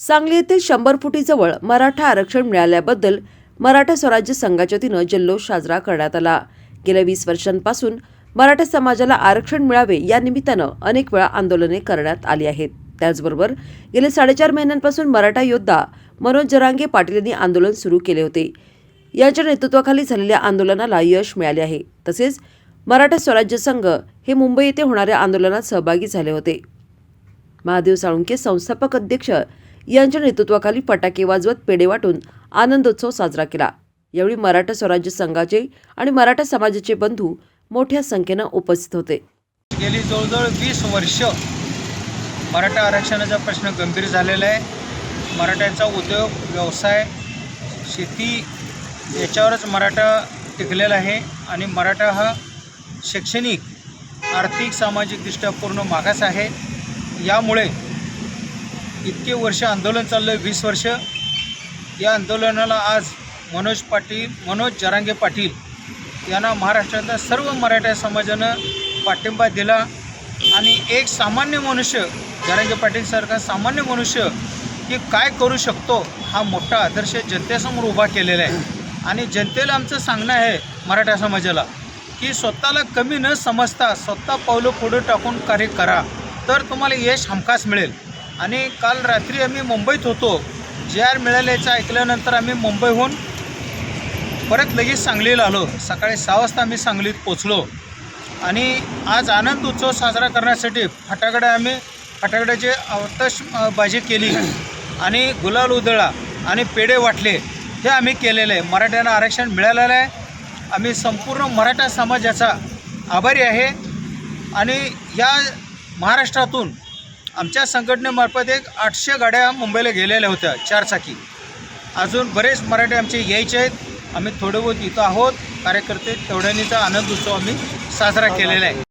सांगली येथील शंभर फुटीजवळ मराठा आरक्षण मिळाल्याबद्दल मराठा स्वराज्य संघाच्या वतीनं जल्लोष साजरा करण्यात आला. गेल्या वीस वर्षांपासून मराठा समाजाला आरक्षण मिळावे या निमित्तानं अनेक वेळा आंदोलने करण्यात आली आहेत. त्याचबरोबर गेले साडेचार महिन्यांपासून मराठा योद्धा मनोज जरांगे पाटील यांनी आंदोलन सुरू केले होते. यांच्या नेतृत्वाखाली झालेल्या आंदोलनाला यश मिळाले आहे. तसेच मराठा स्वराज्य संघ हे मुंबई येथे होणाऱ्या आंदोलनात सहभागी झाले होते. महादेव साळुंके संस्थापक अध्यक्ष यांच्या नेतृत्वाखाली फटाके वाजवत पेढे वाटून आनंदोत्सव साजरा केला. यावेळी मराठा स्वराज्य संघाचे आणि मराठा समाजाचे बंधू मोठ्या संख्येनं उपस्थित होते. गेली जवळजवळ वीस वर्ष मराठा आरक्षणाचा प्रश्न गंभीर झालेला आहे. मराठ्यांचा उद्योग व्यवसाय शेती याच्यावरच मराठा टिकलेला आहे आणि मराठा हा शैक्षणिक आर्थिक सामाजिकदृष्ट्या पूर्ण मागास आहे. यामुळे इतके वर्ष आंदोलन चाललं आहे वीस वर्ष. या आंदोलनाला आज मनोज पाटील मनोज जरांगे पाटील यांना महाराष्ट्रातल्या सर्व मराठा समाजानं पाठिंबा दिला. आणि एक सामान्य मनुष्य जरांगे पाटीलसारखा सामान्य मनुष्य की काय करू शकतो हा मोठा आदर्श जनतेसमोर उभा केलेला आहे. आणि जनतेला आमचं सांगणं आहे मराठा समाजाला की स्वतःला कमी न समजता स्वतः पावलं पुढं टाकून कार्य करा. तर तुम्हाला यश हमखास मिळेल. आणि काल रात्री आम्ही मुंबईत होतो. जे आर मिळाल्याचं ऐकल्यानंतर आम्ही मुंबईहून परत लगेच सांगलीला आलो. सकाळी सहा वाजता आम्ही सांगलीत पोचलो आणि आज आनंद उत्सव साजरा करण्यासाठी फटाकडे आम्ही फटाकड्याची आतषबाजी केली. आणि गुलाल उधळा आणि पेढे वाटले हे आम्ही केलेलं. आहे मराठ्यांना आरक्षण मिळालेलं आहे. आम्ही संपूर्ण मराठा समाजाचा आभारी आहे. आणि या महाराष्ट्रातून आमच्या संघटनेमार्फत एक आठशे गाड्या मुंबईला गेलेल्या होत्या चारचाकी अजून बरेच मराठी आमचे यायचे आहेत. आम्ही थोडे बहुत इथं आहोत. कार्यकर्ते तेवढ्यानीचा आनंद उत्सव आम्ही साजरा केलेला आहे.